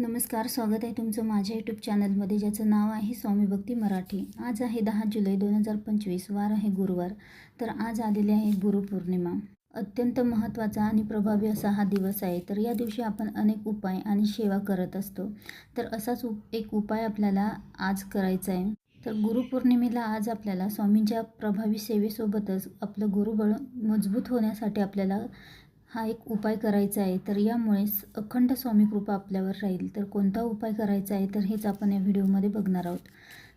नमस्कार स्वागत आहे तुमचं माझ्या यूट्यूब चॅनलमध्ये ज्याचं नाव आहे स्वामी भक्ती मराठी. आज आहे दहा जुलै दोन हजार पंचवीस वार आहे गुरुवार. तर आज आलेली आहे गुरुपौर्णिमा. अत्यंत महत्त्वाचा आणि प्रभावी असा हा दिवस आहे. तर या दिवशी आपण अनेक उपाय आणि सेवा करत असतो. तर असाच उप एक उपाय आपल्याला आज करायचा आहे. तर गुरुपौर्णिमेला आज आपल्याला स्वामींच्या प्रभावी सेवेसोबतच आपलं गुरुबळ मजबूत होण्यासाठी आपल्याला हा एक उपाय करायचा आहे तर यामुळे अखंड स्वामी कृपा आपल्यावर राहील. तर कोणता उपाय करायचा आहे तर हेच आपण या व्हिडिओमध्ये बघणार आहोत.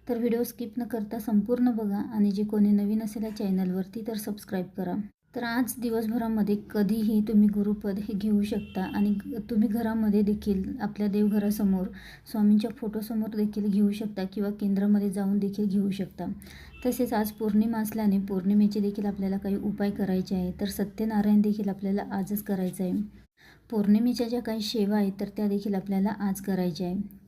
तर व्हिडिओ स्किप न करता संपूर्ण बघा आणि जे कोणी नवीन असेल या चॅनलवरती तर सबस्क्राईब करा. तर आज दिवसभरामध्ये कधीही तुम्ही गुरुपद हे घेऊ शकता आणि तुम्ही घरामध्ये देखील आपल्या देवघरासमोर स्वामींच्या फोटोसमोर देखील घेऊ शकता किंवा केंद्रामध्ये जाऊन देखील घेऊ शकता. तसेच आज पौर्णिमा असल्याने पौर्णिमेचे देखील आपल्याला काही उपाय करायचे आहे तर सत्यनारायण देखील आपल्याला आजच करायचं आहे पौर्णिमेच्या ज्या काही सेवा आहेत तर त्या देखील आपल्याला आज करायच्या आहे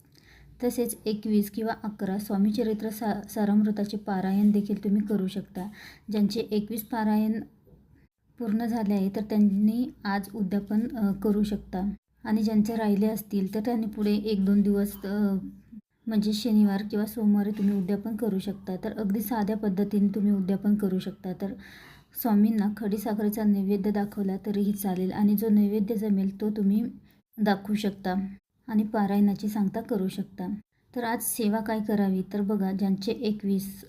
तसेच एकवीस किंवा अकरा स्वामीचरित्र सा सारामृताचे पारायण देखील तुम्ही करू शकता. ज्यांचे एकवीस पारायण पूर्ण झाले आहे तर त्यांनी आज उद्यापन करू शकता. आणि ज्यांचे राहिले असतील तर त्यांनी पुढे एक दोन दिवस म्हणजे शनिवार किंवा सोमवारी तुम्ही उद्यापन करू शकता. तर अगदी साध्या पद्धतीने तुम्ही उद्यापन करू शकता. तर स्वामींना खडी साखरेचा नैवेद्य दाखवला तरीही चालेल आणि जो नैवेद्य जमेल तो तुम्ही दाखवू शकता आणि पारायणाची सांगता करू शकता. तर आज सेवा काय करावी? तर बघा ज्यांचे एकवीस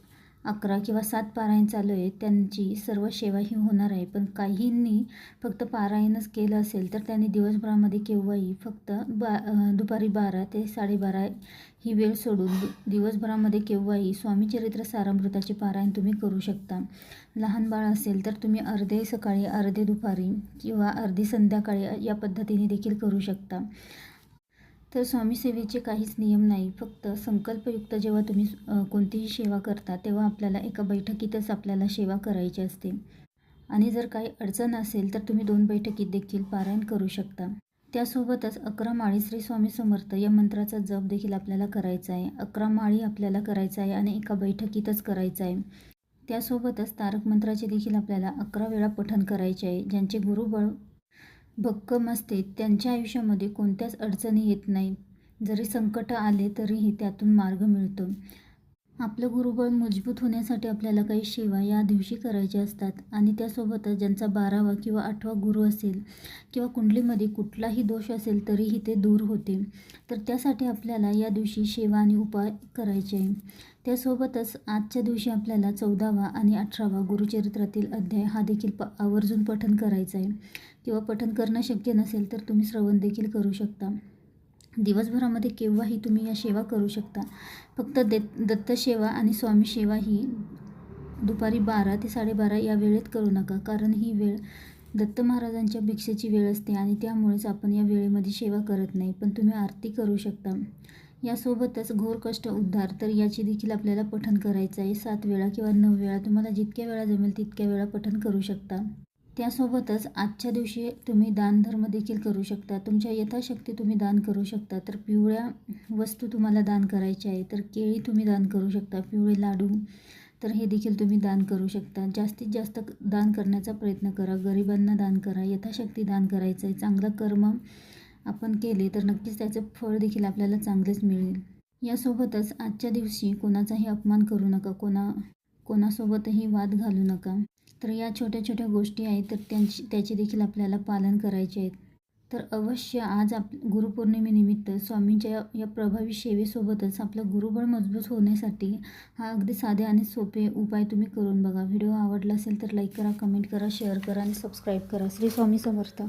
अकरा किंवा सात पारायण चालू आहे त्यांची सर्व सेवा ही होणार आहे. पण काहींनी फक्त पारायणच केलं असेल तर त्यांनी दिवसभरामध्ये केव्हाही फक्त बा दुपारी बारा ते साडेबारा ही वेळ सोडून दिवसभरामध्ये केव्हाही स्वामीचरित्र सारामृताचे पारायण तुम्ही करू शकता. लहान बाळ असेल तर तुम्ही अर्धे सकाळी अर्धे दुपारी किंवा अर्धी संध्याकाळी या पद्धतीने देखील करू शकता. तर स्वामी सेवेचे काहीच नियम नाही. फक्त संकल्पयुक्त जेव्हा तुम्ही कोणतीही सेवा करता तेव्हा आपल्याला एका बैठकीतच आपल्याला सेवा करायची असते. आणि जर काही अडचण असेल तर तुम्ही दोन बैठकीत देखील पारायण करू शकता. त्यासोबतच अकरा माळी श्री स्वामी समर्थ या मंत्राचा जप देखील आपल्याला करायचा आहे. अकरा माळी आपल्याला करायचा आहे आणि एका बैठकीतच करायचा आहे. त्यासोबतच तारक मंत्राचे देखील आपल्याला अकरा वेळा पठण करायचे आहे ज्यांचे गुरुबळ भक्कम असते. त्यांच्या आयुष्यामध्ये कोणत्याच अडचणी येत नाहीत. जरी संकट आले तरीही त्यातून मार्ग मिळतो. आपलं गुरुबळ मजबूत होण्यासाठी आपल्याला काही सेवा या दिवशी करायच्या असतात आणि त्यासोबतच ज्यांचा बारावा किंवा आठवा गुरु असेल किंवा कुंडलीमध्ये कुठलाही दोष असेल तरीही ते दूर होते. तर त्यासाठी आपल्याला या दिवशी सेवा आणि उपाय करायचे. आहे त्यासोबतच आजच्या दिवशी आपल्याला चौदावा आणि अठरावा गुरुचरित्रातील अध्याय हा देखील प आवर्जून पठन करायचा आहे किंवा पठन करणं शक्य नसेल तर तुम्ही श्रवण देखील करू शकता. दिवसभरामध्ये केव्हाही तुम्ही या सेवा करू शकता. फक्त दे दत्तसेवा आणि स्वामी सेवा ही दुपारी बारा ते साडेबारा या वेळेत करू नका. कारण ही वेळ दत्त महाराजांच्या भिक्षेची वेळ असते आणि त्यामुळेच आपण या वेळेमध्ये सेवा करत नाही. पण तुम्ही आरती करू शकता. यासोबतच घोर कष्ट उद्धार तर याची देखील आपल्याला पठण करायचं आहे. सात वेळा किंवा नऊ वेळा तुम्हाला जितक्या वेळा जमेल तितक्या वेळा पठण करू शकता. त्यासोबतच आजच्या दिवशी तुम्ही दानधर्म देखील करू शकता. तुमच्या यथाशक्ती तुम्ही दान करू शकता. तर पिवळ्या वस्तू तुम्हाला दान करायच्या आहे. तर केळी तुम्ही दान करू शकता. पिवळे लाडू तर हे देखील तुम्ही दान करू शकता. जास्तीत जास्त दान करण्याचा प्रयत्न करा. गरिबांना दान करा. यथाशक्ती दान करायचं आहे. चांगलं कर्म आपण केले तर नक्कीच त्याचं फळ देखील आपल्याला चांगलेच मिळेल. यासोबतच आजच्या दिवशी कोणाचाही अपमान करू नका. कोणा कोणासोबतही वाद घालू नका. तर या छोट्या छोट्या गोष्टी आहेत तर त्यांची त्याचे देखील आपल्याला पालन करायचे आहेत. तर अवश्य आज आप गुरुपौर्णिमेनिमित्त स्वामींच्या या या प्रभावी सेवेसोबतच आपलं गुरुबळ मजबूत होण्यासाठी हा अगदी साधे आणि सोपे उपाय तुम्ही करून बघा. व्हिडिओ आवडला असेल तर लाईक करा कमेंट करा शेअर करा आणि सबस्क्राईब करा. श्री स्वामी समर्थ.